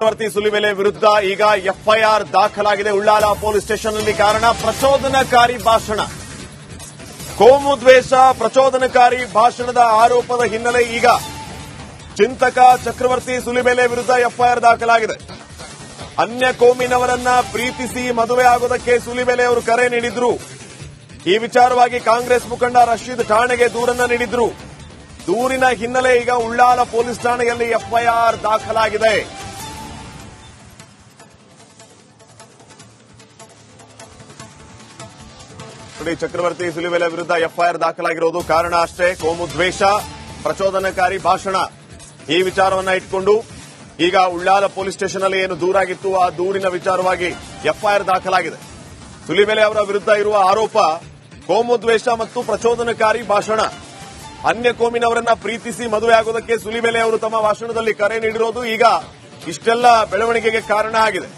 ಚಕ್ರವರ್ತಿ ಸುಲಿಮೆಲೆ ವಿರುದ್ಧ ಈಗ ಎಫ್ಐಆರ್ ದಾಖಲಾಗಿದೆ. ಉಳ್ಳಾಲ ಪೊಲೀಸ್ ಸ್ಟೇಷನ್ನಲ್ಲಿ ಕಾರಣ ಪ್ರಚೋದನಕಾರಿ ಭಾಷಣ. ಕೋಮು ದ್ವೇಷ, ಪ್ರಚೋದನಕಾರಿ ಭಾಷಣದ ಆರೋಪದ ಹಿನ್ನೆಲೆ ಈಗ ಚಿಂತಕ ಚಕ್ರವರ್ತಿ ಸುಲಿಬೆಲೆ ವಿರುದ್ಧ ಎಫ್ಐಆರ್ ದಾಖಲಾಗಿದೆ. ಅನ್ಯ ಕೋಮಿನವರನ್ನ ಪ್ರೀತಿಸಿ ಮದುವೆ ಆಗೋದಕ್ಕೆ ಸುಲಿಬೆಲೆ ಅವರು ಕರೆ ನೀಡಿದ್ರು. ಈ ವಿಚಾರವಾಗಿ ಕಾಂಗ್ರೆಸ್ ಮುಖಂಡ ರಶೀದ್ ಠಾಣೆಗೆ ದೂರನ್ನ ನೀಡಿದ್ರು. ದೂರಿನ ಹಿನ್ನೆಲೆ ಈಗ ಉಳ್ಳಾಲ ಪೊಲೀಸ್ ಠಾಣೆಯಲ್ಲಿ ಎಫ್ಐಆರ್ ದಾಖಲಾಗಿದೆ. ನೋಡಿ ಚಕ್ರವರ್ತಿ ಸುಲಿವೆಲೆ ವಿರುದ್ಧ ಎಫ್ಐಆರ್ ದಾಖಲಾಗಿರೋದು ಕಾರಣ ಅಷ್ಟೇ. ಕೋಮು ದ್ವೇಷ, ಪ್ರಚೋದನಕಾರಿ ಭಾಷಣ. ಈ ವಿಚಾರವನ್ನ ಇಟ್ಕೊಂಡು ಈಗ ಉಳ್ಳಾಲ ಪೊಲೀಸ್ ಸ್ಟೇಷನ್ ಅಲ್ಲಿ ಏನು ದೂರಾಗಿತ್ತು, ಆ ದೂರಿನ ವಿಚಾರವಾಗಿ ಎಫ್ಐಆರ್ ದಾಖಲಾಗಿದೆ. ಸುಲಿಮೇಲೆ ಅವರ ವಿರುದ್ಧ ಇರುವ ಆರೋಪ ಕೋಮು ದ್ವೇಷ ಮತ್ತು ಪ್ರಚೋದನಕಾರಿ ಭಾಷಣ. ಅನ್ಯ ಕೋಮಿನವರನ್ನ ಪ್ರೀತಿಸಿ ಮದುವೆ ಆಗೋದಕ್ಕೆ ಸುಲಿಬೆಲೆ ಅವರು ತಮ್ಮ ಭಾಷಣದಲ್ಲಿ ಕರೆ ನೀಡಿರೋದು ಈಗ ಇಷ್ಟೆಲ್ಲ ಬೆಳವಣಿಗೆಗೆ ಕಾರಣ ಆಗಿದೆ.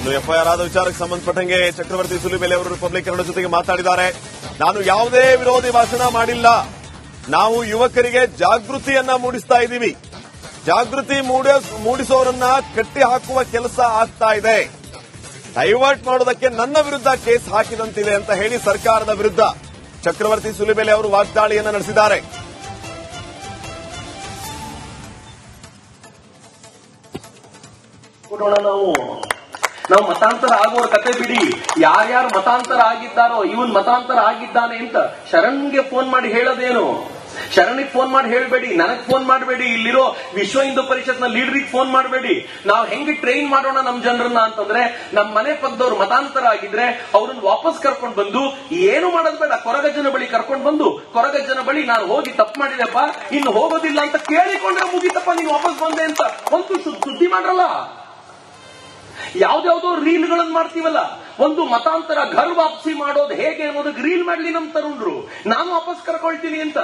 ಇನ್ನು ಎಫ್ಐಆರ್ ಆದ ವಿಚಾರಕ್ಕೆ ಸಂಬಂಧಪಟ್ಟಂಗೆ ಚಕ್ರವರ್ತಿ ಸುಲಿಬೆಲೆ ಅವರು ರಿಪಬ್ಲಿಕ್ ಕನ್ನಡ ಜೊತೆಗೆ ಮಾತಾಡಿದ್ದಾರೆ. ನಾನು ಯಾವುದೇ ವಿರೋಧಿ ಭಾಷಣ ಮಾಡಿಲ್ಲ. ನಾವು ಯುವಕರಿಗೆ ಜಾಗೃತಿಯನ್ನ ಮೂಡಿಸ್ತಾ ಇದ್ದೀವಿ. ಜಾಗೃತಿ ಮೂಡಿಸ್- ಮೂಡಿಸೋರನ್ನ ಕಟ್ಟಿ ಹಾಕುವ ಕೆಲಸ ಆಗ್ತಾ ಇದೆ. ಡೈವರ್ಟ್ ಮಾಡೋದಕ್ಕೆ ನನ್ನ ವಿರುದ್ಧ ಕೇಸ್ ಹಾಕಿದಂತಿದೆ ಅಂತ ಹೇಳಿ ಸರ್ಕಾರದ ವಿರುದ್ಧ ಚಕ್ರವರ್ತಿ ಸುಲಿಬೆಲೆ ಅವರು ವಾಗ್ದಾಳಿಯನ್ನ ನಡೆಸಿದ್ದಾರೆ. ನಾವು. ನಾವು ಮತಾಂತರ ಆಗುವ ಕತೆ ಬಿಡಿ. ಯಾರ್ಯಾರು ಮತಾಂತರ ಆಗಿದ್ದಾರೋ ಇವನ್ ಮತಾಂತರ ಆಗಿದ್ದಾನೆ ಅಂತ ಶರಣ್ಗೆ ಫೋನ್ ಮಾಡಿ ಹೇಳೋದೇನು? ಶರಣಿಗೆ ಫೋನ್ ಮಾಡಿ ಹೇಳಬೇಡಿ, ನನಗ್ ಫೋನ್ ಮಾಡಬೇಡಿ, ಇಲ್ಲಿರೋ ವಿಶ್ವ ಹಿಂದೂ ಪರಿಷತ್ನ ಲೀಡರಿಗೆ ಫೋನ್ ಮಾಡಬೇಡಿ. ನಾವು ಹೆಂಗೆ ಟ್ರೈನ್ ಮಾಡೋಣ ನಮ್ ಜನರನ್ನ ಅಂತಂದ್ರೆ, ನಮ್ ಮನೆ ಪಕ್ಕದವ್ರು ಮತಾಂತರ ಆಗಿದ್ರೆ ಅವ್ರನ್ನ ವಾಪಸ್ ಕರ್ಕೊಂಡು ಬಂದು, ಏನು ಮಾಡೋದ್ ಬೇಡ, ಕೊರಗಜ್ಜನ ಬಳಿ ಕರ್ಕೊಂಡು ಬಂದು, ಕೊರಗಜ್ಜನ ಬಳಿ ನಾನು ಹೋಗಿ ತಪ್ಪು ಮಾಡಿದೆಪ್ಪ, ಇನ್ನು ಹೋಗೋದಿಲ್ಲ ಅಂತ ಕೇಳಿಕೊಂಡ್ರೆ ಮುಗಿತಪ್ಪ, ನೀನು ವಾಪಸ್ ಬಂದೆ ಅಂತ. ಒಂದು ಸುದ್ದಿ ಮಾಡ್ರಲ್ಲ? ಯಾವ್ದಾವ್ದೋ ರೀಲ್ಗಳನ್ನು ಮಾಡ್ತೀವಲ್ಲ ಒಂದು ಮತಾಂತರ ಘರ್ ವಾಪಸಿ ಮಾಡೋದು ಹೇಗೆ ಅನ್ನೋದಕ್ಕೆ ರೀಲ್ ಮಾಡ್ಲಿ ನಮ್ ತರುಣರು. ನಾನು ವಾಪಸ್ ಕರ್ಕೊಳ್ತೀನಿ ಅಂತ.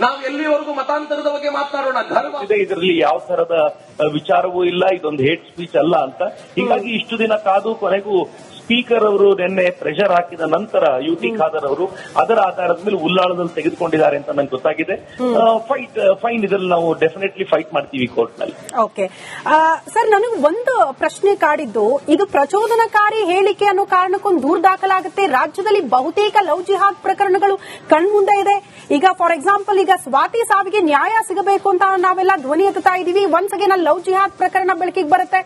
ನಾವು ಎಲ್ಲಿವರೆಗೂ ಮತಾಂತರದ ಬಗ್ಗೆ ಮಾತನಾಡೋಣ ಘರ್ ಇದರಲ್ಲಿ ಯಾವ ತರದ ವಿಚಾರವೂ ಇಲ್ಲ ಇದೊಂದು ಹೇಟ್ ಸ್ಪೀಚ್ ಅಲ್ಲ ಅಂತ. ಹೀಗಾಗಿ ಇಷ್ಟು ದಿನ ಕಾದು ಕೊನೆಗೂ ಸ್ಪೀಕರ್ ಅವರು ನಿನ್ನೆ ಪ್ರೆಷರ್ ಹಾಕಿದ ನಂತರ ಯು ಟಿ ಖಾದರ್ ಅವರು ಅದರ ಆಧಾರದ ಮೇಲೆ ಉಲ್ಲಾಳದಲ್ಲಿ ತೆಗೆದುಕೊಂಡಿದ್ದಾರೆ ಅಂತ ನಂಗೆ ಗೊತ್ತಾಗಿದೆ. ಫೈಟ್ ಫೈನ್ ಇದರಲ್ಲಿ ನಾವು ಡೆಫಿನೆಟ್ಲಿ ಫೈಟ್ ಮಾಡ್ತೀವಿ ಕೋರ್ಟ್ನಲ್ಲಿ ಓಕೆ ಸರ್ ನನಗೆ ಒಂದು ಪ್ರಶ್ನೆ ಕಾಡಿದ್ದು ಇದು ಪ್ರಚೋದನಕಾರಿ ಹೇಳಿಕೆ ಅನ್ನೋ ಕಾರಣಕ್ಕೊಂದು ದೂರು ದಾಖಲಾಗುತ್ತೆ. ರಾಜ್ಯದಲ್ಲಿ ಬಹುತೇಕ ಲವ್ ಜಿಹಾದ್ ಪ್ರಕರಣಗಳು ಕಣ್ಮುಂದೆ ಇದೆ. ಈಗ ಫಾರ್ ಎಕ್ಸಾಂಪಲ್ ಈಗ ಸ್ವಾತಿ ಸಾವಿಗೆ ನ್ಯಾಯ ಸಿಗಬೇಕು ಅಂತ ನಾವೆಲ್ಲ ಧ್ವನಿ ಎತ್ತಾ ಇದೀವಿ. ಒನ್ಸ್ ಅಗೇನ್ ಲವ್ ಜಿಹಾದ್ ಪ್ರಕರಣ ಬೆಳಕಿಗೆ ಬರುತ್ತೆ.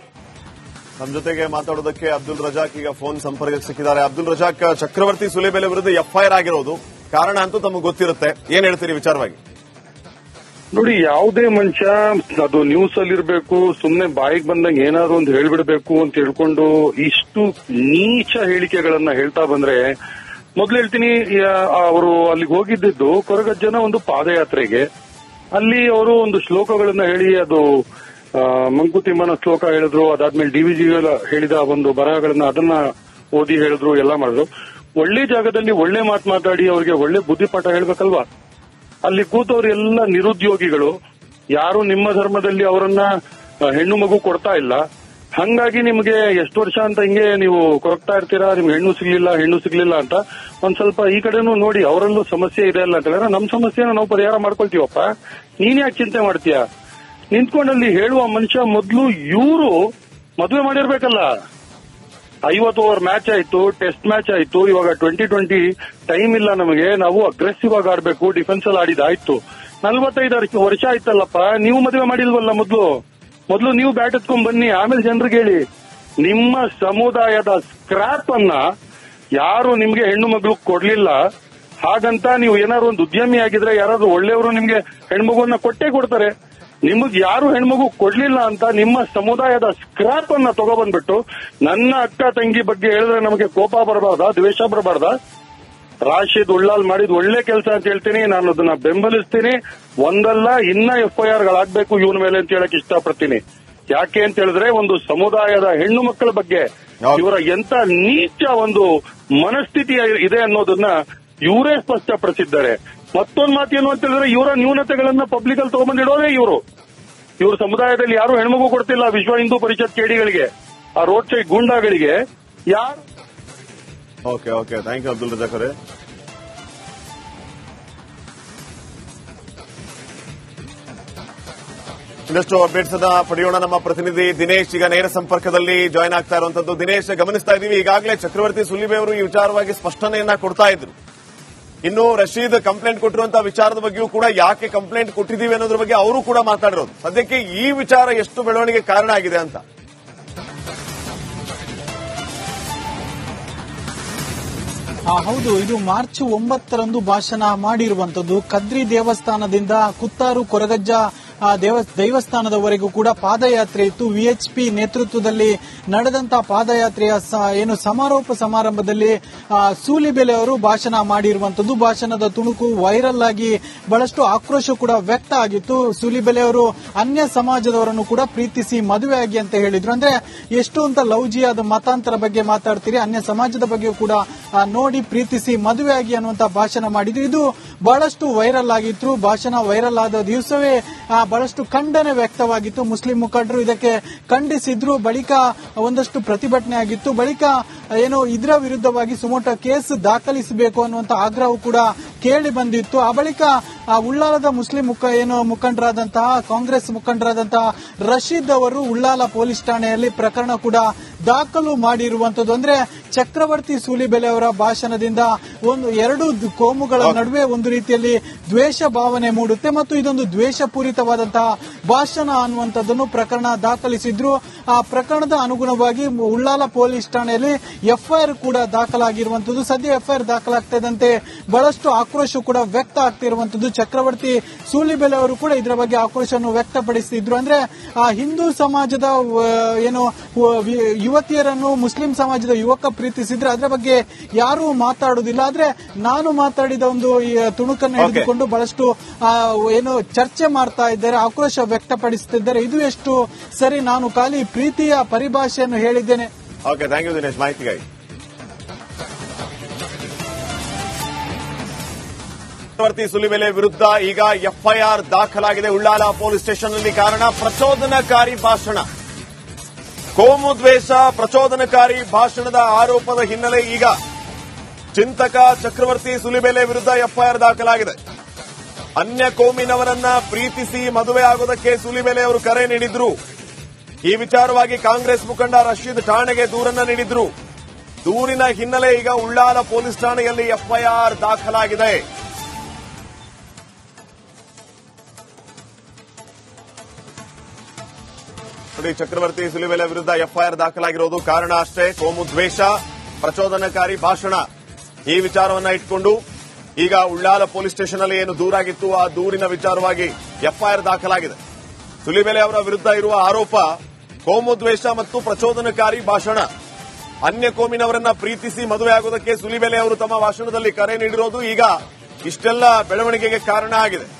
ನಮ್ಮ ಜೊತೆಗೆ ಮಾತಾಡೋದಕ್ಕೆ ಅಬ್ದುಲ್ ರಜಾಕ್ ಈಗ ಫೋನ್ ಸಂಪರ್ಕಕ್ಕೆ ಸಿಕ್ಕಿದ್ದಾರೆ. ಅಬ್ದುಲ್ ರಜಾಕ್, ಚಕ್ರವರ್ತಿ ಸುಲೇಬೆಲೆ ವಿರುದ್ಧ ಎಫ್ಐಆರ್ ಆಗಿರೋದು. ಕಾರಣ ಅಂತೂ ತಮಗೆ ಗೊತ್ತಿರುತ್ತೆ. ಏನ್ ಹೇಳ್ತೀರಿ ವಿಚಾರವಾಗಿ? ನೋಡಿ, ಯಾವುದೇ ಮನುಷ್ಯ ಅದು ನ್ಯೂಸ್ ಅಲ್ಲಿ ಇರಬೇಕು, ಸುಮ್ನೆ ಬಾಯಿಗೆ ಬಂದಂಗೆ ಏನಾದ್ರು ಒಂದು ಹೇಳ್ಬಿಡ್ಬೇಕು ಅಂತ ಹೇಳ್ಕೊಂಡು ಇಷ್ಟು ನೀಚ ಹೇಳಿಕೆಗಳನ್ನ ಹೇಳ್ತಾ ಬಂದ್ರೆ, ಮೊದ್ಲು ಹೇಳ್ತೀನಿ ಅವರು ಅಲ್ಲಿಗೆ ಹೋಗಿದ್ದಿದ್ದು ಕೊರಗಜ್ಜನ ಒಂದು ಪಾದಯಾತ್ರೆಗೆ. ಅಲ್ಲಿ ಅವರು ಒಂದು ಶ್ಲೋಕಗಳನ್ನ ಹೇಳಿ ಅದು ಮಂಕುತಿಮ್ಮನ ಶ್ಲೋಕ ಹೇಳಿದ್ರು, ಅದಾದ್ಮೇಲೆ ಡಿ ವಿ ಹೇಳಿದ ಒಂದು ಬರಹಗಳನ್ನ ಅದನ್ನ ಓದಿ ಹೇಳಿದ್ರು, ಎಲ್ಲ ಮಾಡಿದ್ರು. ಒಳ್ಳೆ ಜಾಗದಲ್ಲಿ ಒಳ್ಳೆ ಮಾತು ಮಾತಾಡಿ ಅವರಿಗೆ ಒಳ್ಳೆ ಬುದ್ಧಿಪಾಠ ಹೇಳ್ಬೇಕಲ್ವಾ? ಅಲ್ಲಿ ಕೂತವರೆಲ್ಲ ನಿರುದ್ಯೋಗಿಗಳು, ಯಾರು ನಿಮ್ಮ ಧರ್ಮದಲ್ಲಿ ಅವರನ್ನ ಹೆಣ್ಣು ಮಗು ಕೊಡ್ತಾ ಇಲ್ಲ. ಹಂಗಾಗಿ ನಿಮಗೆ ಎಷ್ಟು ವರ್ಷ ಅಂತ ಹಿಂಗೆ ನೀವು ಕೊರಗ್ತಾ ಇರ್ತೀರಾ? ನಿಮ್ಗೆ ಹೆಣ್ಣು ಸಿಗ್ಲಿಲ್ಲ ಹೆಣ್ಣು ಸಿಗ್ಲಿಲ್ಲ ಅಂತ. ಒಂದ್ ಸ್ವಲ್ಪ ಈ ಕಡೆನೂ ನೋಡಿ, ಅವರಲ್ಲೂ ಸಮಸ್ಯೆ ಇದೆ ಅಲ್ಲ ಅಂತ ಹೇಳಿದ್ರೆ ನಮ್ಮ ಸಮಸ್ಯೆನ ನಾವು ಪರಿಹಾರ ಮಾಡ್ಕೊಳ್ತೀವಪ್ಪ. ನೀನ್ ಯಾಕೆ ಚಿಂತೆ ಮಾಡ್ತೀಯ? ನಿಂತ್ಕೊಂಡಲ್ಲಿ ಹೇಳುವ ಮನುಷ್ಯ ಮೊದಲು ಇವರು ಮದುವೆ ಮಾಡಿರ್ಬೇಕಲ್ಲ. ಐವತ್ತು ಓವರ್ ಮ್ಯಾಚ್ ಆಯ್ತು ಟೆಸ್ಟ್ ಮ್ಯಾಚ್ ಆಯ್ತು, ಇವಾಗ ಟ್ವೆಂಟಿ ಟ್ವೆಂಟಿ ಟೈಮ್ ಇಲ್ಲ ನಮಗೆ, ನಾವು ಅಗ್ರೆಸಿವ್ ಆಗಿ ಆಡ್ಬೇಕು ಡಿಫೆನ್ಸ್ ಅಲ್ಲಿ ಆಡಿದಾಯ್ತು ನಲ್ವತ್ತೈದು ವರ್ಷ ಆಯ್ತಲ್ಲಪ್ಪ, ನೀವು ಮದುವೆ ಮಾಡಿಲ್ವಲ್ಲ ಮೊದಲು? ಮೊದಲು ನೀವು ಬ್ಯಾಟ್ ಎತ್ಕೊಂಡ್ ಬನ್ನಿ, ಆಮೇಲೆ ಜನರಿಗೆ ಹೇಳಿ. ನಿಮ್ಮ ಸಮುದಾಯದ ಸ್ಕ್ರಾಪ್ ಅನ್ನ ಯಾರು ನಿಮ್ಗೆ ಹೆಣ್ಣು ಮಗಳು ಕೊಡ್ಲಿಲ್ಲ? ಹಾಗಂತ ನೀವು ಏನಾದ್ರು ಒಂದು ಉದ್ಯಮಿ ಆಗಿದ್ರೆ ಯಾರಾದ್ರೂ ಒಳ್ಳೆಯವರು ನಿಮ್ಗೆ ಹೆಣ್ಮಗುವನ್ನ ಕೊಟ್ಟೇ ಕೊಡ್ತಾರೆ. ನಿಮಗ್ ಯಾರು ಹೆಣ್ಮಗು ಕೊಡ್ಲಿಲ್ಲ ಅಂತ ನಿಮ್ಮ ಸಮುದಾಯದ ಸ್ಕ್ರಾಪ್ ಅನ್ನ ತಗೊಬಂದ್ಬಿಟ್ಟು ನನ್ನ ಅಕ್ಕ ತಂಗಿ ಬಗ್ಗೆ ಹೇಳಿದ್ರೆ ನಮಗೆ ಕೋಪ ಬರಬಾರ್ದ? ದ್ವೇಷ ಬರಬಾರ್ದ? ರಾಶಿದ್ ಉಳ್ಳಾಲ್ ಮಾಡಿದ್ ಒಳ್ಳೆ ಕೆಲಸ ಅಂತ ಹೇಳ್ತೀನಿ. ನಾನು ಅದನ್ನ ಬೆಂಬಲಿಸ್ತೀನಿ. ಒಂದಲ್ಲ ಇನ್ನ ಎಫ್ಐಆರ್ ಗಳಾಗ್ಬೇಕು ಇವನ ಮೇಲೆ ಅಂತ ಹೇಳಕ್ ಇಷ್ಟಪಡ್ತೀನಿ. ಯಾಕೆ ಅಂತ ಹೇಳಿದ್ರೆ ಒಂದು ಸಮುದಾಯದ ಹೆಣ್ಣು ಮಕ್ಕಳ ಬಗ್ಗೆ. ಇವರ ಎಂತ ನೀಚ ಒಂದು ಮನಸ್ಥಿತಿ ಇದೆ ಅನ್ನೋದನ್ನ ಇವರೇ ಸ್ಪಷ್ಟಪಡಿಸಿದ್ದಾರೆ. ಮತ್ತೊಂದು ಮಾತು ಏನು ಅಂತ ಹೇಳಿದ್ರೆ ಇವರ ನ್ಯೂನತೆಗಳನ್ನ ಪಬ್ಲಿಕ್ ಅಲ್ಲಿ ತಗೊಂಡ್ಬಂದಿಡೋದೇ ಇವರು. ಇವರು ಸಮುದಾಯದಲ್ಲಿ ಯಾರು ಹೆಣ್ಮಗು ಕೊಡ್ತಿಲ್ಲ ವಿಶ್ವ ಹಿಂದೂ ಪರಿಷತ್ ಕೇಡಿಗಳಿಗೆ ಆ ರೋಡ್ ಸೈಡ್ ಗೂಂಡಾಗಳಿಗೆ. ಯಾರು? Okay okay thank you Abdul ರಜಾಕರೆ ಇನ್ನಷ್ಟು ಅಪ್ಡೇಟ್ಸ್ ಅನ್ನ ಪಡೆಯೋಣ. ನಮ್ಮ ಪ್ರತಿನಿಧಿ ದಿನೇಶ್ ಈಗ ನೇರ ಸಂಪರ್ಕದಲ್ಲಿ ಜಾಯಿನ್ ಆಗ್ತಾ ಇರುವಂತದ್ದು. ದಿನೇಶ್, ಗಮನಿಸ್ತಾ ಇದೀವಿ ಈಗಾಗಲೇ ಚಕ್ರವರ್ತಿ ಸುಲಿಬೆ ಅವರು ಈ ವಿಚಾರವಾಗಿ ಸ್ಪಷ್ಟನೆಯನ್ನ ಕೊಡ್ತಾ ಇದ್ರು. ಇನ್ನು ರಶೀದ್ ಕಂಪ್ಲೇಂಟ್ ಕೊಟ್ಟಿರುವಂತಹ ವಿಚಾರದ ಬಗ್ಗೆಯೂ ಕೂಡ ಯಾಕೆ ಕಂಪ್ಲೇಂಟ್ ಕೊಟ್ಟಿದ್ದೀವಿ ಅನ್ನೋದ್ರ ಬಗ್ಗೆ ಅವರು ಕೂಡ ಮಾತಾಡಿರೋದು. ಸದ್ಯಕ್ಕೆ ಈ ವಿಚಾರ ಎಷ್ಟು ಬೆಳವಣಿಗೆ ಕಾರಣ ಆಗಿದೆ ಅಂತ. ಹೌದು. ಇದು ಮಾರ್ಚ್ ಒಂಬತ್ತರಂದು ಭಾಷಣ ಮಾಡಿರುವಂತದ್ದು ಕದ್ರಿ ದೇವಸ್ಥಾನದಿಂದ ಕುತ್ತಾರು ಕೊರಗಜ್ಜ ಆ, ದೇವ ದೈವಸ್ಥಾನದವರೆಗೂ ಕೂಡ ಪಾದಯಾತ್ರೆ ಇತ್ತು. ವಿಎಚ್ಪಿ ನೇತೃತ್ವದಲ್ಲಿ ನಡೆದಂತಹ ಪಾದಯಾತ್ರೆಯ ಏನು ಸಮಾರೋಪ ಸಮಾರಂಭದಲ್ಲಿ ಸೂಲಿಬೆಲೆ ಅವರು ಭಾಷಣ ಮಾಡಿರುವಂತದ್ದು ಭಾಷಣದ ತುಣುಕು ವೈರಲ್ ಆಗಿ ಬಹಳಷ್ಟು ಆಕ್ರೋಶ ಕೂಡ ವ್ಯಕ್ತ ಆಗಿತ್ತು. ಸೂಲಿಬೆಲೆ ಅವರು ಅನ್ಯ ಸಮಾಜದವರನ್ನು ಕೂಡ ಪ್ರೀತಿಸಿ ಮದುವೆ ಆಗಿ ಅಂತ ಹೇಳಿದ್ರು. ಅಂದ್ರೆ ಎಷ್ಟು ಅಂತ ಲವ್ಜಿಯಾದ ಮತಾಂತರ ಬಗ್ಗೆ ಮಾತಾಡ್ತೀರಿ ಅನ್ಯ ಸಮಾಜದ ಬಗ್ಗೆ ಕೂಡ ನೋಡಿ ಪ್ರೀತಿಸಿ ಮದುವೆ ಆಗಿ ಅನ್ನುವಂತ ಭಾಷಣ ಮಾಡಿದ್ರು. ಇದು ಬಹಳಷ್ಟು ವೈರಲ್ ಆಗಿತ್ತು. ಭಾಷಣ ವೈರಲ್ ಆದ ದಿವಸವೇ ಬಹಳಷ್ಟು ಖಂಡನೆ ವ್ಯಕ್ತವಾಗಿತ್ತು. ಮುಸ್ಲಿಂ ಮುಖಂಡರು ಇದಕ್ಕೆ ಖಂಡಿಸಿದ್ರು. ಬಳಿಕ ಒಂದಷ್ಟು ಪ್ರತಿಭಟನೆ ಆಗಿತ್ತು. ಬಳಿಕ ಏನು ಇದರ ವಿರುದ್ಧವಾಗಿ ಸುಮೋಟ ಕೇಸ್ ದಾಖಲಿಸಬೇಕು ಅನ್ನುವಂತ ಆಗ್ರಹವು ಕೂಡ ಕೇಳಿ ಬಂದಿತ್ತು. ಆ ಬಳಿಕ ಉಳ್ಳಾಲದ ಮುಸ್ಲಿಂ ಮುಖ ಏನು ಮುಖಂಡರಾದಂತಹ ಕಾಂಗ್ರೆಸ್ ಮುಖಂಡರಾದಂತಹ ರಶೀದ್ ಅವರು ಉಳ್ಳಾಲ ಪೊಲೀಸ್ ಠಾಣೆಯಲ್ಲಿ ಪ್ರಕರಣ ಕೂಡ ದಾಖಲು ಮಾಡಿರುವಂತದ್ದು. ಅಂದ್ರೆ ಚಕ್ರವರ್ತಿ ಸೂಲಿಬೆಲೆ ಅವರ ಭಾಷಣದಿಂದ ಒಂದು ಎರಡು ಕೋಮುಗಳ ನಡುವೆ ಒಂದು ರೀತಿಯಲ್ಲಿ ದ್ವೇಷ ಭಾವನೆ ಮೂಡುತ್ತೆ ಮತ್ತು ಇದೊಂದು ದ್ವೇಷಪೂರಿತವಾದಂತಹ ಭಾಷಣ ಅನ್ನುವಂಥದ್ದನ್ನು ಪ್ರಕರಣ ದಾಖಲಿಸಿದ್ರು. ಆ ಪ್ರಕರಣದ ಅನುಗುಣವಾಗಿ ಉಳ್ಳಾಲ ಪೊಲೀಸ್ ಠಾಣೆಯಲ್ಲಿ ಎಫ್ಐಆರ್ ಕೂಡ ದಾಖಲಾಗಿರುವಂತದ್ದು ಸದ್ಯ ಎಫ್ಐಆರ್ ದಾಖಲಾಗ್ತದಂತೆ ಬಹಳಷ್ಟು ಆಕ್ರೋಶ ಕೂಡ ವ್ಯಕ್ತ ಆಗ್ತಿರುವಂತದ್ದು ಚಕ್ರವರ್ತಿ ಸೂಲಿಬೆಲೆ ಅವರು ಕೂಡ ಇದರ ಬಗ್ಗೆ ಆಕ್ರೋಶವನ್ನು ವ್ಯಕ್ತಪಡಿಸಿದ್ರು. ಅಂದ್ರೆ ಆ ಹಿಂದೂ ಸಮಾಜದ ಏನು ಯುವತಿಯರನ್ನು ಮುಸ್ಲಿಂ ಸಮಾಜದ ಯುವಕ ಪ್ರೀತಿಸಿದ್ರೆ ಅದರ ಬಗ್ಗೆ ಯಾರೂ ಮಾತಾಡುವುದಿಲ್ಲ ಆದ್ರೆ ನಾನು ಮಾತಾಡಿದ ಒಂದು ತುಣುಕನ್ನು ಹಿಡಿದುಕೊಂಡು ಬಹಳಷ್ಟು ಏನು ಚರ್ಚೆ ಮಾಡ್ತಾ ಇದ್ದಾರೆ ಆಕ್ರೋಶ ವ್ಯಕ್ತಪಡಿಸುತ್ತಿದ್ದಾರೆ ಇದು ಎಷ್ಟು ಸರಿ ನಾನು ಖಾಲಿ ಪ್ರೀತಿಯ ಪರಿಭಾಷೆಯನ್ನು ಹೇಳಿದ್ದೇನೆ. ಓಕೆ ಥ್ಯಾಂಕ್ ಯು ದಿನೇಶ್ ಮಾಹಿತಿಗಾಗಿ ಚಕ್ರವರ್ತಿ ಸುಲಿಬೆಲೆ ವಿರುದ್ಧ ಈಗ ಎಫ್ಐಆರ್ ದಾಖಲಾಗಿದೆ. ಉಳ್ಳಾಲ ಪೊಲೀಸ್ ಸ್ಟೇಷನ್ನಲ್ಲಿ ಕಾರಣ ಪ್ರಚೋದನಕಾರಿ ಭಾಷಣ. ಕೋಮು ದ್ವೇಷ ಪ್ರಚೋದನಕಾರಿ ಭಾಷಣದ ಆರೋಪದ ಹಿನ್ನೆಲೆ ಈಗ ಚಿಂತಕ ಚಕ್ರವರ್ತಿ ಸುಲಿಬೆಲೆ ವಿರುದ್ಧ ಎಫ್ಐಆರ್ ದಾಖಲಾಗಿದೆ. ಅನ್ಯ ಕೋಮಿನವರನ್ನ ಪ್ರೀತಿಸಿ ಮದುವೆ ಆಗೋದಕ್ಕೆ ಸುಲಿಬೆಲೆ ಅವರು ಕರೆ ನೀಡಿದ್ರು. ಈ ವಿಚಾರವಾಗಿ ಕಾಂಗ್ರೆಸ್ ಮುಖಂಡ ರಶೀದ್ ಠಾಣೆಗೆ ದೂರನ್ನ ನೀಡಿದ್ರು. ದೂರಿನ ಹಿನ್ನೆಲೆ ಈಗ ಉಳ್ಳಾಲ ಪೊಲೀಸ್ ಠಾಣೆಯಲ್ಲಿ ಎಫ್ಐಆರ್ ದಾಖಲಾಗಿದೆ. ನೋಡಿ ಚಕ್ರವರ್ತಿ ಸುಲಿವೆಲೆ ವಿರುದ್ಧ ಎಫ್ಐಆರ್ ದಾಖಲಾಗಿರೋದು ಕಾರಣ ಅಷ್ಟೇ. ಕೋಮು ದ್ವೇಷ, ಪ್ರಚೋದನಕಾರಿ ಭಾಷಣ. ಈ ವಿಚಾರವನ್ನ ಇಟ್ಕೊಂಡು ಈಗ ಉಳ್ಳಾಲ ಪೊಲೀಸ್ ಸ್ಟೇಷನ್ ಅಲ್ಲಿ ಏನು ದೂರಾಗಿತ್ತು, ಆ ದೂರಿನ ವಿಚಾರವಾಗಿ ಎಫ್ಐಆರ್ ದಾಖಲಾಗಿದೆ. ಸುಲಿಬೆಲೆ ಅವರ ವಿರುದ್ಧ ಇರುವ ಆರೋಪ ಕೋಮು ದ್ವೇಷ ಮತ್ತು ಪ್ರಚೋದನಕಾರಿ ಭಾಷಣ. ಅನ್ಯ ಕೋಮಿನವರನ್ನ ಪ್ರೀತಿಸಿ ಮದುವೆ ಆಗೋದಕ್ಕೆ ಸುಲಿಬೆಲೆ ಅವರು ತಮ್ಮ ಭಾಷಣದಲ್ಲಿ ಕರೆ ನೀಡಿರೋದು ಈಗ ಇಷ್ಟೆಲ್ಲ ಬೆಳವಣಿಗೆಗೆ ಕಾರಣ ಆಗಿದೆ.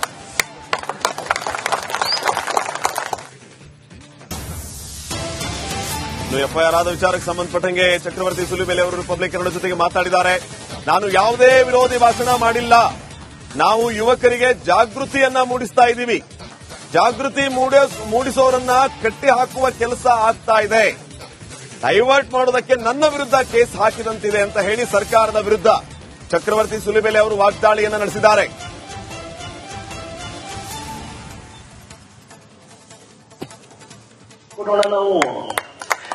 ಎಫ್ಐಆರ್ ಆದ ವಿಚಾರಕ್ಕೆ ಸಂಬಂಧಪಟ್ಟಂಗೆ ಚಕ್ರವರ್ತಿ ಸುಲಿಬೆಲೆ ಅವರು ರಿಪಬ್ಲಿಕ್ ಕನ್ನಡ ಜೊತೆಗೆ ಮಾತಾಡಿದ್ದಾರೆ. ನಾನು ಯಾವುದೇ ವಿರೋಧಿ ಭಾಷಣ ಮಾಡಿಲ್ಲ. ನಾವು ಯುವಕರಿಗೆ ಜಾಗೃತಿಯನ್ನ ಮೂಡಿಸ್ತಾ ಇದ್ದೀವಿ. ಜಾಗೃತಿ ಮೂಡಿಸ್- ಮೂಡಿಸೋರನ್ನ ಕಟ್ಟಿ ಹಾಕುವ ಕೆಲಸ ಆಗ್ತಾ ಇದೆ. ಡೈವರ್ಟ್ ಮಾಡೋದಕ್ಕೆ ನನ್ನ ವಿರುದ್ಧ ಕೇಸ್ ಹಾಕಿದಂತಿದೆ ಅಂತ ಹೇಳಿ ಸರ್ಕಾರದ ವಿರುದ್ಧ ಚಕ್ರವರ್ತಿ ಸುಲಿಬೆಲೆ ಅವರು ವಾಗ್ದಾಳಿಯನ್ನ ನಡೆಸಿದ್ದಾರೆ. ನಾವು.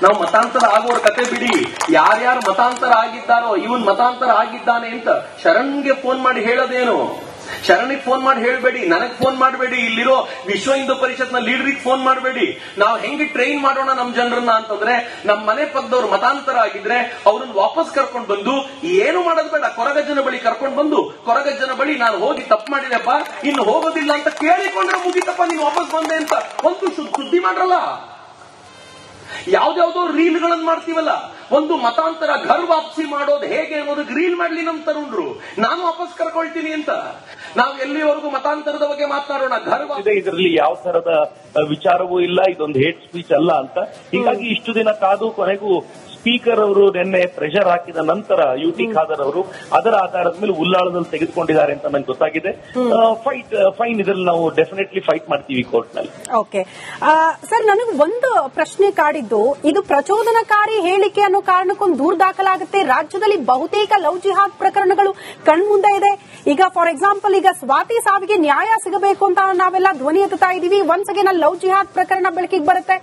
ನಾವು ಮತಾಂತರ ಆಗೋರ ಕತೆ ಬಿಡಿ. ಯಾರ್ಯಾರು ಮತಾಂತರ ಆಗಿದ್ದಾರೋ, ಇವನ್ ಮತಾಂತರ ಆಗಿದ್ದಾನೆ ಅಂತ ಶರಣ್ಗೆ ಫೋನ್ ಮಾಡಿ ಹೇಳೋದೇನು? ಶರಣಿಗೆ ಫೋನ್ ಮಾಡಿ ಹೇಳಬೇಡಿ, ನನಗ್ ಫೋನ್ ಮಾಡಬೇಡಿ, ಇಲ್ಲಿರೋ ವಿಶ್ವ ಹಿಂದೂ ಪರಿಷತ್ನ ಲೀಡರಿಗೆ ಫೋನ್ ಮಾಡಬೇಡಿ. ನಾವು ಹೆಂಗೆ ಟ್ರೈನ್ ಮಾಡೋಣ ನಮ್ ಜನರನ್ನ ಅಂತಂದ್ರೆ, ನಮ್ ಮನೆ ಪಕ್ಕದವ್ರು ಮತಾಂತರ ಆಗಿದ್ರೆ ಅವ್ರನ್ನ ವಾಪಸ್ ಕರ್ಕೊಂಡು ಬಂದು, ಏನು ಮಾಡೋದು ಬೇಡ, ಕೊರಗಜ್ಜನ ಬಳಿ ಕರ್ಕೊಂಡು ಬಂದು, ಕೊರಗಜ್ಜನ ಬಳಿ ನಾನು ಹೋಗಿ ತಪ್ಪು ಮಾಡಿದೆಪ್ಪ ಇನ್ನು ಹೋಗೋದಿಲ್ಲ ಅಂತ ಕೇಳಿಕೊಂಡ್ರೆ ಮುಗಿತಪ್ಪ, ನೀನು ವಾಪಸ್ ಬಂದೆ ಅಂತ. ಒಂದು ಸುದ್ದಿ ಮಾಡ್ರಲ್ಲ. ಯಾವ್ದಾವ್ದೋ ರೀಲ್ ಗಳನ್ನ ಮಾಡ್ತೀವಲ್ಲ, ಒಂದು ಮತಾಂತರ ಘರ್ ವಾಪಸಿ ಮಾಡೋದು ಹೇಗೆ ಅನ್ನೋದಕ್ಕೆ ರೀಲ್ ಮಾಡ್ಲಿ ನಮ್ ತರುಣ್ರು. ನಾನು ವಾಪಸ್ ಕರ್ಕೊಳ್ತೀನಿ ಅಂತ. ನಾವು ಎಲ್ಲಿವರೆಗೂ ಮತಾಂತರದ ಬಗ್ಗೆ ಮಾತನಾಡೋಣ? ಘರ್ ಇದೆ, ಇದರಲ್ಲಿ ಯಾವ ತರದ ವಿಚಾರವೂ ಇಲ್ಲ, ಇದೊಂದು ಹೇಟ್ ಸ್ಪೀಚ್ ಅಲ್ಲ ಅಂತ. ಹೀಗಾಗಿ ಇಷ್ಟು ದಿನ ಕಾದು ಕೊನೆಗೂ ಸ್ಪೀಕರ್ ಅವರು ನಿನ್ನೆ ಪ್ರೆಷರ್ ಹಾಕಿದ ನಂತರ ಯು ಟಿ ಖಾದರ್ ಅವರು ಅದರ ಆಧಾರದ ಮೇಲೆ ಉಲ್ಲಾಳದಲ್ಲಿ ತೆಗೆದುಕೊಂಡಿದ್ದಾರೆ ಅಂತ ನಂಗೆ ಗೊತ್ತಾಗಿದೆ. ಫೈಟ್ ಫೈನ್ ಇದ್ರಲ್ಲಿ ನಾವು ಡೆಫಿನೆಟ್ಲಿ ಫೈಟ್ ಮಾಡ್ತೀವಿ ಕೋರ್ಟ್ನಲ್ಲಿ ಓಕೆ ಸರ್ ನನಗೆ ಒಂದು ಪ್ರಶ್ನೆ ಕಾಡಿದ್ದು ಇದು ಪ್ರಚೋದನಕಾರಿ ಹೇಳಿಕೆ ಅನ್ನೋ ಕಾರಣಕ್ಕೊಂದು ದೂರು ದಾಖಲಾಗುತ್ತೆ. ರಾಜ್ಯದಲ್ಲಿ ಬಹುತೇಕ ಲವ್ ಜಿಹಾದ್ ಪ್ರಕರಣಗಳು ಕಣ್ಮುಂದೆ ಇದೆ. ಈಗ ಫಾರ್ ಎಕ್ಸಾಂಪಲ್ ಈಗ ಸ್ವಾತಿ ಸಾವಿಗೆ ನ್ಯಾಯ ಸಿಗಬೇಕು ಅಂತ ನಾವೆಲ್ಲ ಧ್ವನಿ ಎತ್ತುತ್ತಾ ಇದೀವಿ. ಅಲ್ಲಿ ಲವ್ ಜಿಹಾದ್ ಪ್ರಕರಣ ಬೆಳಕಿಗೆ ಬರುತ್ತೆ.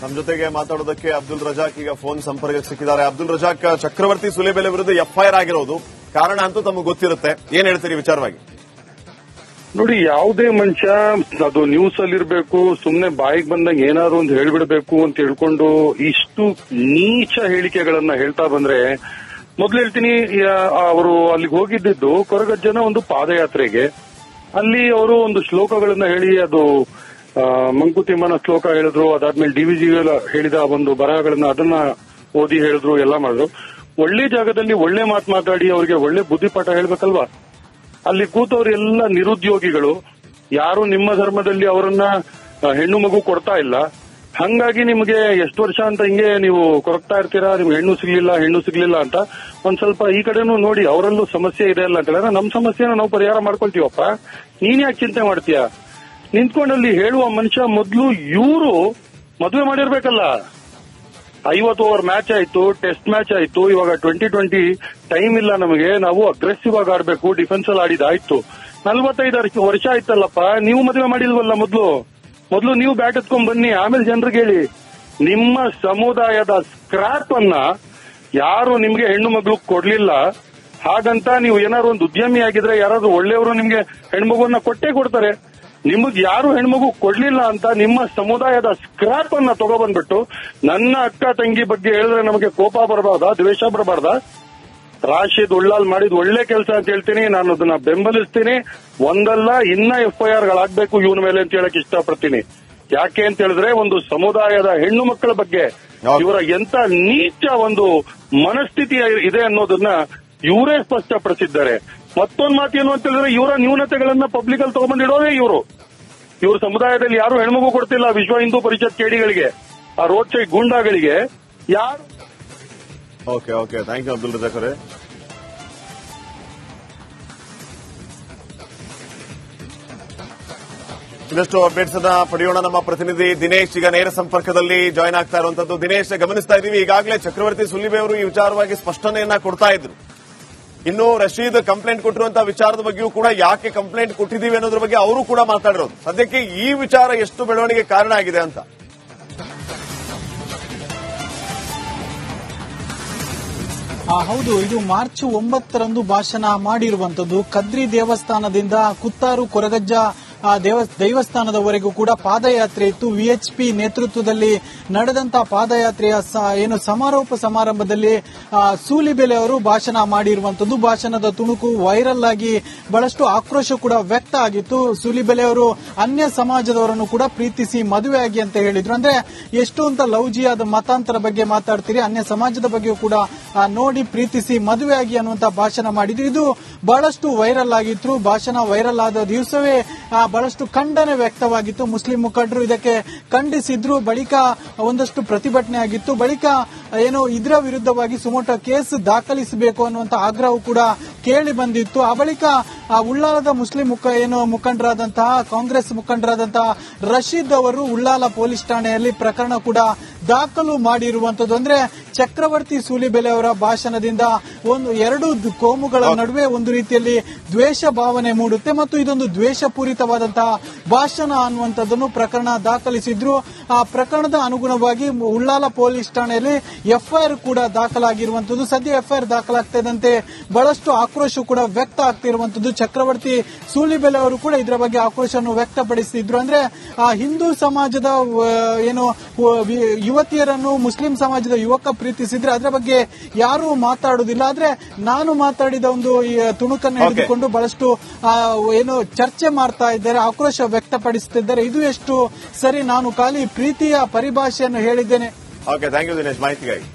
ನಮ್ಮ ಜೊತೆಗೆ ಮಾತಾಡೋದಕ್ಕೆ ಅಬ್ದುಲ್ ರಜಾಕ್ ಈಗ ಫೋನ್ ಸಂಪರ್ಕಕ್ಕೆ ಸಿಕ್ಕಿದ್ದಾರೆ. ಅಬ್ದುಲ್ ರಜಾಕ್, ಚಕ್ರವರ್ತಿ ಸುಲೇಬೆಲೆ ವಿರುದ್ಧ ಎಫ್ಐಆರ್ ಆಗಿರೋದು. ಕಾರಣ ಅಂತೂ ತಮಗೆ ಗೊತ್ತಿರುತ್ತೆ. ಏನ್ ಹೇಳ್ತೀರಿ ವಿಚಾರವಾಗಿ? ನೋಡಿ, ಯಾವುದೇ ಮನುಷ್ಯ ಅದು ನ್ಯೂಸ್ ಅಲ್ಲಿ ಇರಬೇಕು, ಸುಮ್ನೆ ಬಾಯಿಗೆ ಬಂದಂಗ ಏನಾದ್ರು ಒಂದು ಹೇಳ್ಬಿಡ್ಬೇಕು ಅಂತ ಹೇಳ್ಕೊಂಡು ಇಷ್ಟು ನೀಚ ಹೇಳಿಕೆಗಳನ್ನ ಹೇಳ್ತಾ ಬಂದ್ರೆ, ಮೊದ್ಲು ಹೇಳ್ತೀನಿ ಅವರು ಅಲ್ಲಿಗೆ ಹೋಗಿದ್ದಿದ್ದು ಕೊರಗಜ್ಜನ ಒಂದು ಪಾದಯಾತ್ರೆಗೆ. ಅಲ್ಲಿ ಅವರು ಒಂದು ಶ್ಲೋಕಗಳನ್ನ ಹೇಳಿ ಅದು ಮಂಕುತಿಮ್ಮನ ಶ್ಲೋಕ ಹೇಳಿದ್ರು, ಅದಾದ್ಮೇಲೆ ಡಿ ವಿಜಿ ಹೇಳಿದ ಒಂದು ಬರಹಗಳನ್ನ ಅದನ್ನ ಓದಿ ಹೇಳಿದ್ರು, ಎಲ್ಲ ಮಾಡಿದ್ರು. ಒಳ್ಳೆ ಜಾಗದಲ್ಲಿ ಒಳ್ಳೆ ಮಾತು ಮಾತಾಡಿ ಅವರಿಗೆ ಒಳ್ಳೆ ಬುದ್ಧಿಪಾಠ ಹೇಳ್ಬೇಕಲ್ವಾ? ಅಲ್ಲಿ ಕೂತವರೆಲ್ಲ ನಿರುದ್ಯೋಗಿಗಳು, ಯಾರು ನಿಮ್ಮ ಧರ್ಮದಲ್ಲಿ ಅವರನ್ನ ಹೆಣ್ಣು ಮಗು ಕೊಡ್ತಾ ಇಲ್ಲ. ಹಂಗಾಗಿ ನಿಮಗೆ ಎಷ್ಟು ವರ್ಷ ಅಂತ ಹಿಂಗೆ ನೀವು ಕೊರಗ್ತಾ ಇರ್ತೀರಾ? ನಿಮ್ಗೆ ಹೆಣ್ಣು ಸಿಗ್ಲಿಲ್ಲ ಹೆಣ್ಣು ಸಿಗ್ಲಿಲ್ಲ ಅಂತ ಒಂದ್ ಸ್ವಲ್ಪ ಈ ಕಡೆನೂ ನೋಡಿ, ಅವರಲ್ಲೂ ಸಮಸ್ಯೆ ಇದೆ ಅಲ್ಲ ಅಂತ ಹೇಳಿದ್ರೆ ನಮ್ಮ ಸಮಸ್ಯೆನ ನಾವು ಪರಿಹಾರ ಮಾಡ್ಕೊಳ್ತೀವಪ್ಪ. ನೀನ್ ಯಾಕೆ ಚಿಂತೆ ಮಾಡ್ತೀಯ? ನಿಂತ್ಕೊಂಡಲ್ಲಿ ಹೇಳುವ ಮನುಷ್ಯ ಮೊದಲು ಇವರು ಮದುವೆ ಮಾಡಿರ್ಬೇಕಲ್ಲ. ಐವತ್ತು ಓವರ್ ಮ್ಯಾಚ್ ಆಯ್ತು ಟೆಸ್ಟ್ ಮ್ಯಾಚ್ ಆಯ್ತು, ಇವಾಗ ಟ್ವೆಂಟಿ ಟ್ವೆಂಟಿ ಟೈಮ್ ಇಲ್ಲ ನಮಗೆ, ನಾವು ಅಗ್ರೆಸಿವ್ ಆಗಿ ಆಡ್ಬೇಕು ಡಿಫೆನ್ಸ್ ಅಲ್ಲಿ ಆಡಿದಾಯ್ತು ನಲ್ವತ್ತೈದು ವರ್ಷ- ಆಯ್ತಲ್ಲಪ್ಪ, ನೀವು ಮದುವೆ ಮಾಡಿಲ್ವಲ್ಲ ಮೊದಲು? ಮೊದಲು ನೀವು ಬ್ಯಾಟ್ ಎತ್ಕೊಂಡ್ ಬನ್ನಿ, ಆಮೇಲೆ ಜನರಿಗೆ ಹೇಳಿ. ನಿಮ್ಮ ಸಮುದಾಯದ ಸ್ಕ್ರಾಪ್ ಅನ್ನ ಯಾರು ನಿಮ್ಗೆ ಹೆಣ್ಣು ಮಗಳು ಕೊಡ್ಲಿಲ್ಲ, ಹಾಗಂತ ನೀವು ಏನಾದ್ರು ಒಂದು ಉದ್ಯಮಿ ಆಗಿದ್ರೆ ಯಾರಾದ್ರೂ ಒಳ್ಳೆಯವರು ನಿಮ್ಗೆ ಹೆಣ್ಮಗುವನ್ನ ಕೊಟ್ಟೇ ಕೊಡ್ತಾರೆ. ನಿಮಗ್ ಯಾರು ಹೆಣ್ಮಗು ಕೊಡ್ಲಿಲ್ಲ ಅಂತ ನಿಮ್ಮ ಸಮುದಾಯದ ಸ್ಕ್ರಾಪ್ ಅನ್ನ ತಗೊಬಂದ್ಬಿಟ್ಟು ನನ್ನ ಅಕ್ಕ ತಂಗಿ ಬಗ್ಗೆ ಹೇಳಿದ್ರೆ ನಮಗೆ ಕೋಪ ಬರಬಾರ್ದ? ದ್ವೇಷ ಬರಬಾರ್ದ? ರಾಶಿದ್ ಉಳ್ಳಾಲ್ ಮಾಡಿದ ಒಳ್ಳೆ ಕೆಲಸ ಅಂತ ಹೇಳ್ತೀನಿ. ನಾನು ಅದನ್ನ ಬೆಂಬಲಿಸ್ತೀನಿ. ಒಂದಲ್ಲ ಇನ್ನ ಎಫ್ಐಆರ್ ಗಳಾಗ್ಬೇಕು ಇವನ ಮೇಲೆ ಅಂತ ಹೇಳಕ್ ಇಷ್ಟಪಡ್ತೀನಿ. ಯಾಕೆ ಅಂತ ಹೇಳಿದ್ರೆ ಒಂದು ಸಮುದಾಯದ ಹೆಣ್ಣು ಮಕ್ಕಳ ಬಗ್ಗೆ. ಇವರ ಎಂತ ನೀಚ ಒಂದು ಮನಸ್ಥಿತಿ ಇದೆ ಅನ್ನೋದನ್ನ ಇವರೇ ಸ್ಪಷ್ಟಪಡಿಸಿದ್ದಾರೆ. ಮತ್ತೊಂದ್ ಮಾತು ಏನು ಅಂತ ಹೇಳಿದ್ರೆ ಇವರ ನ್ಯೂನತೆಗಳನ್ನ ಪಬ್ಲಿಕ್ ಅಲ್ಲಿ ತಗೊಂಡ್ಬಂದಿಡೋದೇ ಇವರು. ಇವ್ರ ಸಮುದಾಯದಲ್ಲಿ ಯಾರು ಹೆಣ್ಮಗು ಕೊಡ್ತಿಲ್ಲ ವಿಶ್ವ ಹಿಂದೂ ಪರಿಷತ್ ಕೇಡಿಗಳಿಗೆ ಆ ರೋಡ್ ಸೈಡ್ ಗೂಂಡಾಗಳಿಗೆ. ಯಾರು okay okay thank you Abdul Razak ಅವರೇ. ಇನ್ನಷ್ಟು ಅಪ್ಡೇಟ್ಸ್ ಅನ್ನ ಪಡೆಯೋಣ. ನಮ್ಮ ಪ್ರತಿನಿಧಿ ದಿನೇಶ್ ಈಗ ನೇರ ಸಂಪರ್ಕದಲ್ಲಿ ಜಾಯ್ನ್ ಆಗ್ತಾ ಇರುವಂತದ್ದು. ದಿನೇಶ್, ಗಮನಿಸ್ತಾ ಇದ್ದೀವಿ. ಈಗಾಗಲೇ ಚಕ್ರವರ್ತಿ ಸುಲಿಬೆ ಅವರು ಈ ವಿಚಾರವಾಗಿ ಸ್ಪಷ್ಟನೆಯನ್ನ ಕೊಡ್ತಾ ಇದ್ರು. ಇನ್ನು ರಶೀದ್ ಕಂಪ್ಲೇಂಟ್ ಕೊಟ್ಟಿರುವಂತಹ ವಿಚಾರದ ಬಗ್ಗೆಯೂ ಕೂಡ ಯಾಕೆ ಕಂಪ್ಲೇಂಟ್ ಕೊಟ್ಟಿದ್ದೀವಿ ಅನ್ನೋದ್ರ ಬಗ್ಗೆ ಅವರು ಕೂಡ ಮಾತಾಡಿರೋದು. ಸದ್ಯಕ್ಕೆ ಈ ವಿಚಾರ ಎಷ್ಟು ಬೆಳವಣಿಗೆ ಕಾರಣ ಆಗಿದೆ ಅಂತ. ಹೌದು, ಇದು ಮಾರ್ಚ್ ಒಂಬತ್ತರಂದು ಭಾಷಣ ಮಾಡಿರುವಂತದ್ದು ಕದ್ರಿ ದೇವಸ್ಥಾನದಿಂದ ಕುತ್ತಾರು ಕೊರಗಜ್ಜ ದೇವ ದೇವಸ್ಥಾನದವರೆಗೂ ಕೂಡ ಪಾದಯಾತ್ರೆ ಇತ್ತು. ವಿಎಚ್ಪಿ ನೇತೃತ್ವದಲ್ಲಿ ನಡೆದಂತ ಪಾದಯಾತ್ರೆಯ ಏನು ಸಮಾರೋಪ ಸಮಾರಂಭದಲ್ಲಿ ಆ, ಸೂಲಿಬೆಲೆ ಅವರು ಭಾಷಣ ಮಾಡಿರುವಂತದ್ದು ಭಾಷಣದ ತುಣುಕು ವೈರಲ್ ಆಗಿ ಬಹಳಷ್ಟು ಆಕ್ರೋಶ ಕೂಡ ವ್ಯಕ್ತ ಆಗಿತ್ತು. ಸೂಲಿಬೆಲೆ ಅವರು ಅನ್ಯ ಸಮಾಜದವರನ್ನು ಕೂಡ ಪ್ರೀತಿಸಿ ಮದುವೆ ಆಗಿ ಅಂತ ಹೇಳಿದ್ರು. ಅಂದ್ರೆ ಎಷ್ಟು ಅಂತ ಲವ್ ಜಿಯಾದ ಮತಾಂತರ ಬಗ್ಗೆ ಮಾತಾಡ್ತೀರಿ ಅನ್ಯ ಸಮಾಜದ ಬಗ್ಗೆಯೂ ಕೂಡ ನೋಡಿ ಪ್ರೀತಿಸಿ ಮದುವೆ ಆಗಿ ಅನ್ನುವಂತ ಭಾಷಣ ಮಾಡಿದ್ರು. ಇದು ಬಹಳಷ್ಟು ವೈರಲ್ ಆಗಿತ್ತು. ಭಾಷಣ ವೈರಲ್ ಆದ ದಿವಸವೇ ಆ, ಬಹಳಷ್ಟು ಖಂಡನೆ ವ್ಯಕ್ತವಾಗಿತ್ತು. ಮುಸ್ಲಿಂ ಮುಖಂಡರು ಇದಕ್ಕೆ ಖಂಡಿಸಿದ್ರು. ಬಳಿಕ ಒಂದಷ್ಟು ಪ್ರತಿಭಟನೆ ಆಗಿತ್ತು. ಬಳಿಕ ಏನು ಇದರ ವಿರುದ್ಧವಾಗಿ ಸುಮೋಟೋ ಕೇಸ್ ದಾಖಲಿಸಬೇಕು ಅನ್ನುವಂತ ಆಗ್ರಹವು ಕೂಡ ಕೇಳಿ ಬಂದಿತ್ತು. ಆ ಬಳಿಕ ಉಳ್ಳಾಲದ ಮುಸ್ಲಿಂ ಮುಖ ಏನು ಮುಖಂಡರಾದಂತಹ ಕಾಂಗ್ರೆಸ್ ಮುಖಂಡರಾದಂತಹ ರಶೀದ್ ಅವರು ಉಳ್ಳಾಲ ಪೊಲೀಸ್ ಠಾಣೆಯಲ್ಲಿ ಪ್ರಕರಣ ಕೂಡ ದಾಖಲು ಮಾಡಿರುವಂತದ್ದು ಅಂದ್ರೆ ಚಕ್ರವರ್ತಿ ಸೂಲಿಬೆಲೆ ಅವರ ಭಾಷಣದಿಂದ ಒಂದು ಎರಡು ಕೋಮುಗಳ ನಡುವೆ ಒಂದು ರೀತಿಯಲ್ಲಿ ದ್ವೇಷ ಭಾವನೆ ಮೂಡುತ್ತೆ ಮತ್ತು ಇದೊಂದು ದ್ವೇಷಪೂರಿತವಾದಂತಹ ಭಾಷಣ ಅನ್ನುವಂಥದ್ದನ್ನು ಪ್ರಕರಣ ದಾಖಲಿಸಿದ್ರು. ಆ ಪ್ರಕರಣದ ಅನುಗುಣವಾಗಿ ಉಳ್ಳಾಲ ಪೊಲೀಸ್ ಠಾಣೆಯಲ್ಲಿ ಎಫ್ಐಆರ್ ಕೂಡ ದಾಖಲಾಗಿರುವಂತದ್ದು ಸದ್ಯ ಎಫ್ಐಆರ್ ದಾಖಲಾಗ್ತಾ ಇದ್ದಂತೆ ಬಹಳಷ್ಟು ಆಕ್ರೋಶ ಕೂಡ ವ್ಯಕ್ತ ಆಗ್ತಿರುವಂತದ್ದು ಚಕ್ರವರ್ತಿ ಸೂಲಿಬೆಲೆ ಅವರು ಕೂಡ ಇದರ ಬಗ್ಗೆ ಆಕ್ರೋಶವನ್ನು ವ್ಯಕ್ತಪಡಿಸಿದ್ರು. ಅಂದ್ರೆ ಆ ಹಿಂದೂ ಸಮಾಜದ ಏನು ಆ, ವಿ- ಯುವತಿಯರನ್ನು ಮುಸ್ಲಿಂ ಸಮಾಜದ ಯುವಕ ಪ್ರೀತಿಸಿದ್ರೆ ಅದರ ಬಗ್ಗೆ ಯಾರೂ ಮಾತಾಡುವುದಿಲ್ಲ ಆದ್ರೆ ನಾನು ಮಾತಾಡಿದ ಒಂದು ಈ ತುಣುಕನ್ನು ಹಿಡಿದುಕೊಂಡು ಬಹಳಷ್ಟು ಏನು ಚರ್ಚೆ ಮಾಡ್ತಾ ಇದ್ದಾರೆ ಆಕ್ರೋಶ ವ್ಯಕ್ತಪಡಿಸುತ್ತಿದ್ದಾರೆ ಇದು ಎಷ್ಟು ಸರಿ ನಾನು ಖಾಲಿ ಪ್ರೀತಿಯ ಪರಿಭಾಷೆಯನ್ನು ಹೇಳಿದ್ದೇನೆ. ಓಕೆ ಥ್ಯಾಂಕ್ ಯು ದಿನೇಶ್ ಮಾಹಿತಿಗಾಗಿ